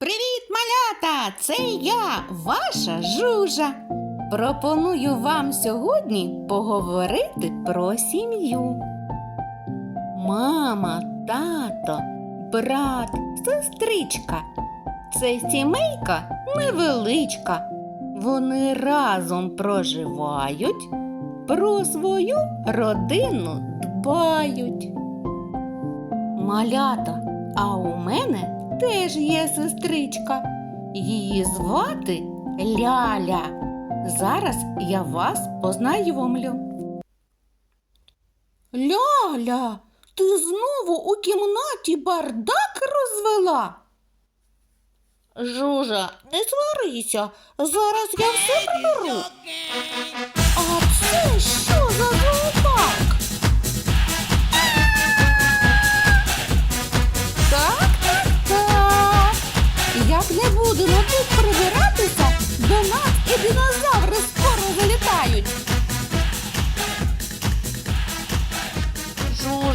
Привіт, малята! Це я, ваша жужа. Пропоную вам сьогодні поговорити про сім'ю. Мама, тато, брат, сестричка. Це сімейка невеличка. Вони разом проживають, про свою родину дбають. Малята, а у мене теж є сестричка. Її звати Ляля. Зараз я вас познайомлю. Ляля, ти знову у кімнаті бардак розвела? Жужа, не сварися, зараз я все приберу. А це що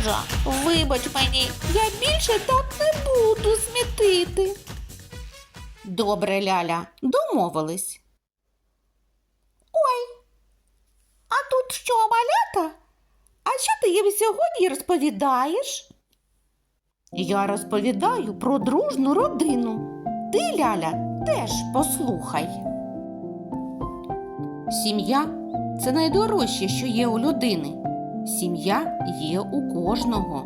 Жужа, вибач мені, я більше так не буду смітити. Добре, Ляля, домовились. Ой, а тут що, малята? А що ти їм сьогодні розповідаєш? Я розповідаю про дружну родину. Ти, Ляля, теж послухай. Сім'я це найдорожче, що є у людини. Сім'я є у кожного.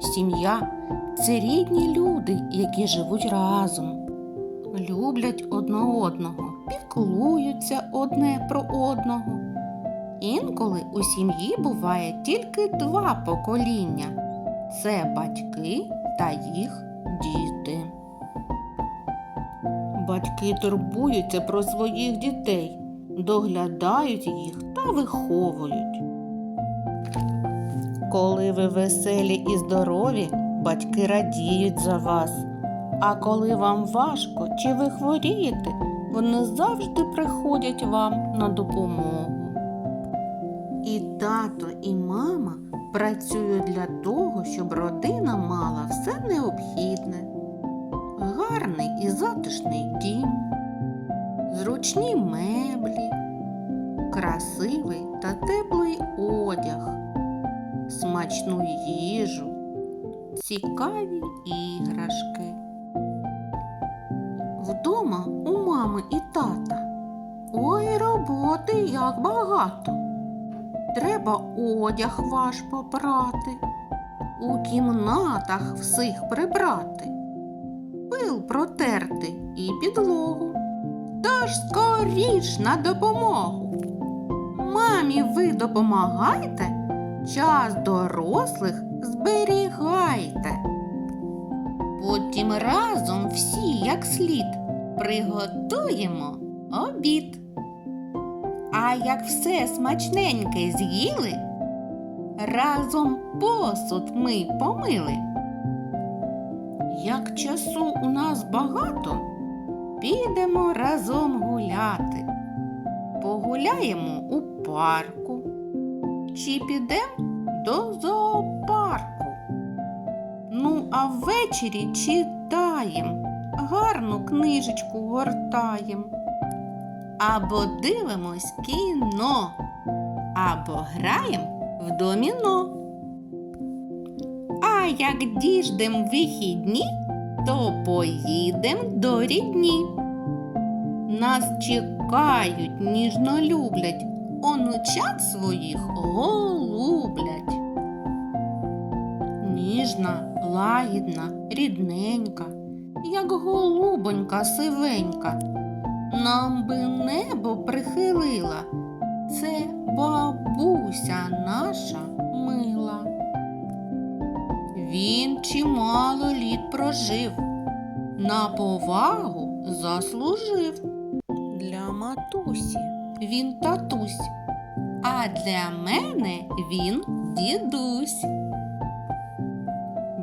Сім'я це рідні люди, які живуть разом, люблять одне одного, піклуються одне про одного. Інколи у сім'ї буває тільки два покоління це батьки та їх діти. Батьки турбуються про своїх дітей, доглядають їх та виховують. Коли ви веселі і здорові, батьки радіють за вас. А коли вам важко чи ви хворієте, вони завжди приходять вам на допомогу. І тато, і мама працюють для того, щоб родина мала все необхідне, гарний і затишний дім, зручні меблі, красивий та теплий одяг, смачну їжу, цікаві іграшки. Вдома у мами і тата. Ой, роботи як багато. Треба одяг ваш попрати, у кімнатах всіх прибрати, пил протерти і підлогу. Тож скоріш на допомогу. Мамі ви допомагайте, час дорослих зберігайте. Потім разом всі, як слід, приготуємо обід. А як все смачненьке з'їли, разом посуд ми помили. Як часу у нас багато, підемо разом гуляти. Погуляємо у парку чи підемо до зоопарку. Ну, а ввечері читаєм, гарну книжечку гортаєм. Або дивимось кіно, або граєм в доміно. А як діждем вихідні, то поїдем до рідні. Нас чекають, ніжно люблять, онучат своїх голублять. Ніжна, лагідна, рідненька, як голубонька сивенька. Нам би небо прихилила, це бабуся наша мила. Він чимало літ прожив, на повагу заслужив. Для матусі він татусь, а для мене він дідусь.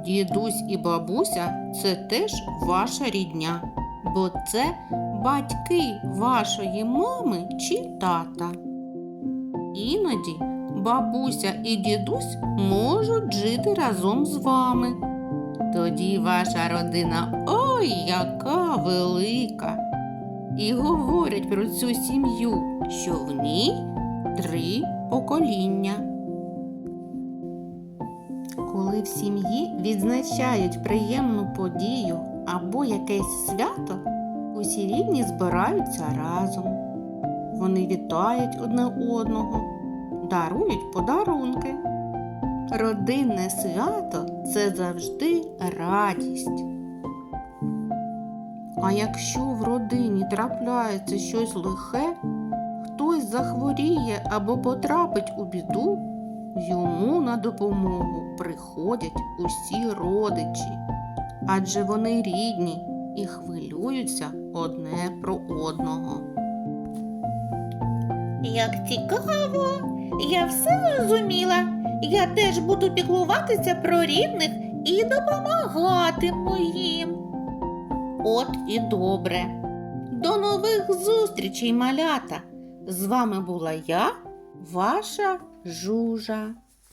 Дідусь і бабуся це теж ваша рідня, бо це батьки вашої мами чи тата. Іноді бабуся і дідусь можуть жити разом з вами. Тоді ваша родина ой, яка велика. І говорять про цю сім'ю, що в ній три покоління. Коли в сім'ї відзначають приємну подію або якесь свято, усі рідні збираються разом. Вони вітають одне одного, дарують подарунки. Родинне свято це завжди радість. А якщо в родині трапляється щось лихе, захворіє або потрапить у біду, йому на допомогу приходять усі родичі, адже вони рідні і хвилюються одне про одного. Як цікаво, я все зрозуміла. Я теж буду піклуватися про рідних і допомагатиму їм. От і добре. До нових зустрічей, малята! З вами була я, ваша жужа.